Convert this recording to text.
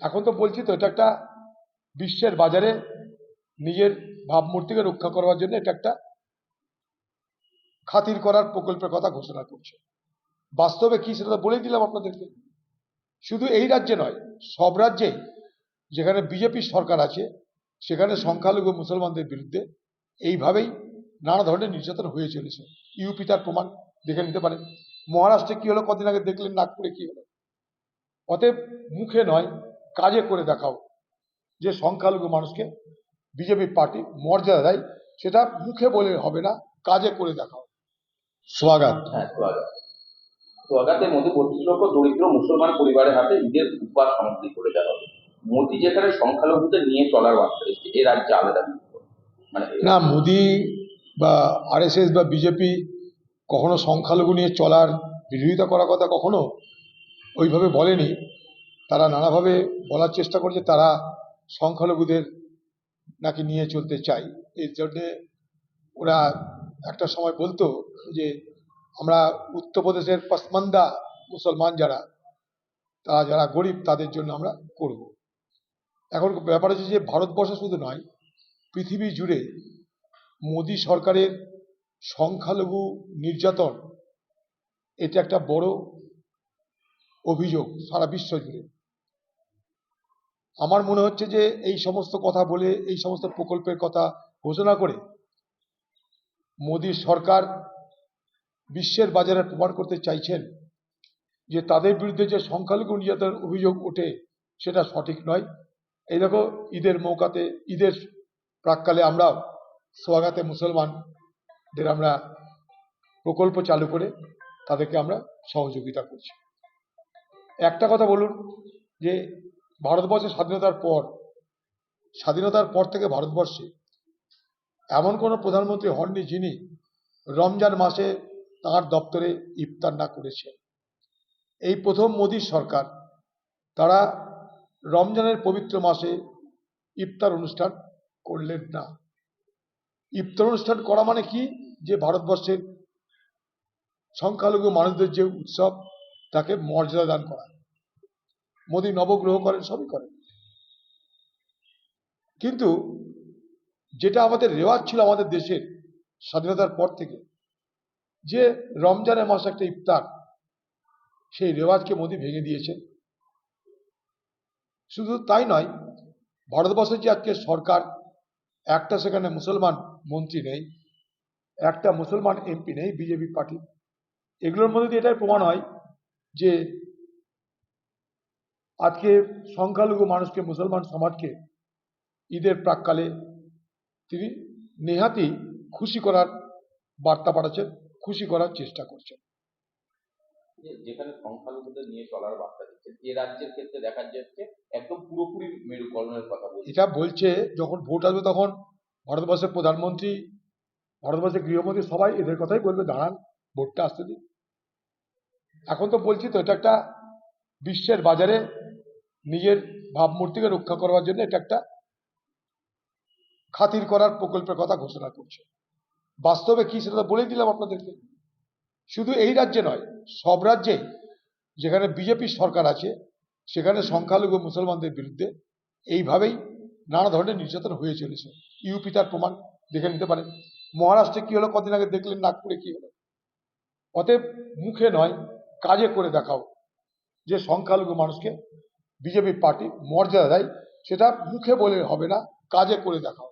এখন তো বলছি তো, এটা একটা বিশ্বের বাজারে নিজের ভাবমূর্তিকে রক্ষা করবার জন্য এটা একটা খাতির করার প্রকল্পের কথা ঘোষণা করছে। বাস্তবে কি সেটা তো বলেই দিলাম আপনাদেরকে। শুধু এই রাজ্যে নয়, সব রাজ্যেই যেখানে বিজেপি সরকার আছে, সেখানে সংখ্যালঘু মুসলমানদের বিরুদ্ধে এইভাবেই নানা ধরনের নির্যাতন হয়ে চলেছে। ইউপি তার প্রমাণ দেখে নিতে পারেন। মহারাষ্ট্রে কি হলো, কদিন আগে দেখলেন, নাগপুরে কি হলো। অতএব মুখে নয় কাজে করে দেখাও যে সংখ্যালঘু মানুষকে বিজেপি পার্টি মর্যাদা দেয় সেটা মুখে বলে হবে না কাজে করে দেখাও। স্বাগত। হ্যাঁ সোয়াগাত সোয়াগাতের মধ্যে বত্রিশ লক্ষ দরিদ্র মুসলমান পরিবারের হাতে ঈদের উপহার সামগ্রী করে দেওয়া হবে মোদী যেখানে সংখ্যালঘুদের নিয়ে চলার বার্তা দিচ্ছে এ রাজ্যে আলাদা মানে না মোদি বা আরএসএস বা বিজেপি কখনো সংখ্যালঘু নিয়ে চলার বিরোধিতা করার কথা কখনো ওইভাবে বলেনি। তারা নানাভাবে বলার চেষ্টা করছে তারা সংখ্যালঘুদের নাকি নিয়ে চলতে চাই এর জন্যে ওরা একটা সময় বলতো যে, আমরা উত্তরপ্রদেশের পসমান্দা মুসলমান যারা, তারা যারা গরিব তাদের জন্য আমরা করব। এখন ব্যাপার হচ্ছে যে, ভারতবর্ষ শুধু নয়, পৃথিবী জুড়ে মোদী সরকারের সংখ্যালঘু নির্যাতন, এটা একটা বড় অভিযোগ সারা বিশ্ব জুড়ে। আমার মনে হচ্ছে যে এই সমস্ত কথা বলে, এই সমস্ত প্রকল্পের কথা ঘোষণা করে মোদী সরকার বিশ্বের বাজারে প্রমাণ করতে চাইছেন যে তাদের বিরুদ্ধে যে সংখ্যালঘু নির্যাতনের অভিযোগ ওঠে সেটা সঠিক নয়। এই দেখো, ঈদের মৌকাতে, ঈদের প্রাককালে আমরা সোয়াগাতে মুসলমানদের আমরা প্রকল্প চালু করে তাদেরকে আমরা সহযোগিতা করছি। একটা কথা বলুন যে ভারতবর্ষের স্বাধীনতার পর স্বাধীনতার পর থেকে ভারতবর্ষে এমন কোনো প্রধানমন্ত্রী হননি যিনি রমজান মাসে তার দপ্তরে ইফতার না করেছেন। এই প্রথম মোদী সরকার, তারা রমজানের পবিত্র মাসে ইফতার অনুষ্ঠান করলেন না। ইফতার অনুষ্ঠান করা মানে কি? যে ভারতবর্ষের সংখ্যালঘু মানুষদের যে উৎসব, তাকে মর্যাদা দান করা। মোদী নবগ্রহ করেন, সবই করেন। কিন্তু যেটা আমাদের রেওয়াজ ছিল আমাদের দেশের স্বাধীনতার পর থেকে, যে রমজানের মাস একটা ইফতার, সেই রেওয়াজকে মোদী ভেঙে দিয়েছেন। শুধু তাই নয়, ভারতবর্ষের যে আজকে সরকার, একটা সেখানে মুসলমান মন্ত্রী নেই, একটা মুসলমান এমপি নেই, বিজেপি পার্টি, এগুলোর মধ্যে দিয়ে এটাই প্রমাণ হয় যে আজকে সংখ্যালঘু মানুষকে মুসলমান সমাজকে ঈদের প্রাককালে তিনি নেহাতি খুশি করার বার্তা পাঠাচ্ছেন খুশি করার চেষ্টা করছেন। যে- যেখানে সংখ্যালঘুদের নিয়ে চলার বার্তা দিচ্ছে এ রাজ্যের ক্ষেত্রে দেখা যাচ্ছে একদম পুরোপুরি মেরুকরণের কথা বলছে। এটা বলছে যখন ভোট আসবে তখন ভারতবর্ষের প্রধানমন্ত্রী ভারতবর্ষের গৃহমন্ত্রী সবাই এদের কথাই বলবে দাঁড়ান ভোটটা আসতে দিন। এখন তো বলছি তো এটা একটা বিশ্বের বাজারে নিজের ভাবমূর্তিকে রক্ষা করবার জন্য এটা একটা খাতির করার প্রকল্পের কথা ঘোষণা করছে। বাস্তবে কি সেটা বলেই দিলাম আপনাদেরকে। শুধু এই রাজ্যে নয়, সব রাজ্যেই যেখানে বিজেপি সরকার আছে, সেখানে সংখ্যালঘু মুসলমানদের বিরুদ্ধে এইভাবেই নানা ধরনের নির্যাতন হয়ে চলেছে। ইউপি তার প্রমাণ দেখে নিতে পারেন। মহারাষ্ট্রে কি হলো, কদিন আগে দেখলেন, নাগপুরে কি হলো। অতএব মুখে নয়, কাজে করে দেখাও যে সংখ্যালঘু মানুষকে বিজেপি পার্টি মর্যাদা দেয় সেটা মুখে বলে হবে না কাজে করে দেখাও।